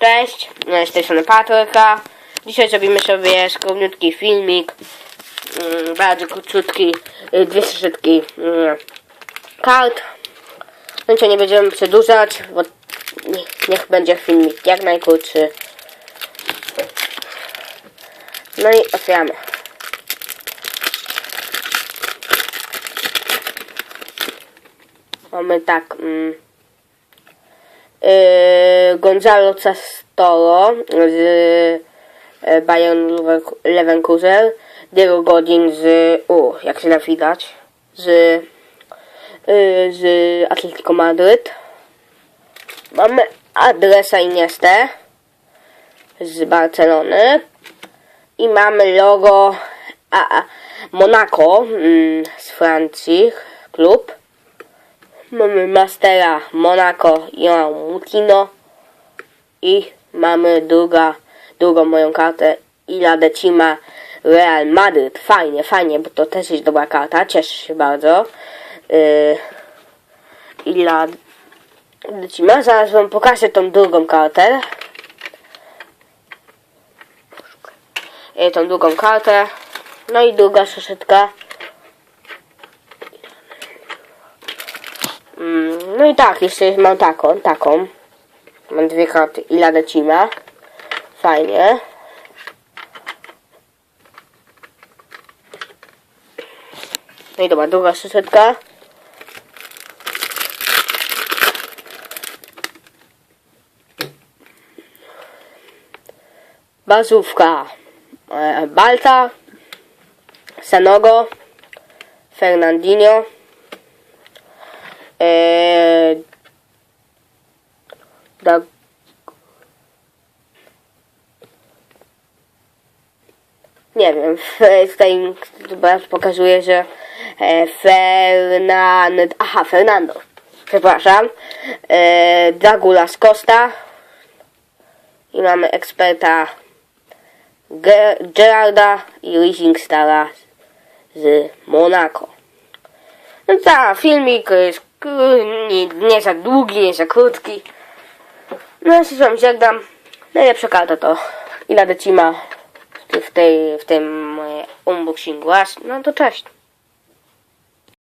Cześć, no z tej strony Patryka. Dzisiaj zrobimy sobie skromniutki filmik. Mm, bardzo króciutki, y, dwie setki mm, kart. No i co, nie będziemy przedłużać, bo niech, będzie filmik jak najkrótszy. No i otwieramy. Mamy tak. Mm, Gonzalo Castoro z yy, Bayern Lever- Leverkusen, Diego Godin z, u, jak się da widać, z, yy, z Atletico Madryt. Mamy adresa Iniestę z Barcelony i mamy logo a, a, Monaco mm, z Francji, klub. Mamy Mastera Monaco Joao Mutino i mamy druga, drugą moją kartę Ila Decima Real Madryt. Fajnie, fajnie, bo to też jest dobra karta, cieszę się bardzo. Yy, Ila Decima, zaraz wam pokażę tą drugą kartę. Yy, tą drugą kartę. No i druga szoszetka. No i tak, jeszcze mam taką, taką. Mam dwie karty i lecimy. Fajnie. No i dobra, druga szyszeczka. Bazówka. E, Balta. Sanogo. Fernandinho. Da, nie wiem, tutaj pokazuje, że e, Fernand, aha, Fernando, przepraszam, e, Douglas Costa i mamy eksperta Ge- Gerarda i Rising Stara z Monaco. No tak, filmik jest nie, nie za długi, nie za krótki. No ja się z wami żegnam. Najlepsza karta to Ila Decima w tej, w tym e, unboxingu. No to cześć.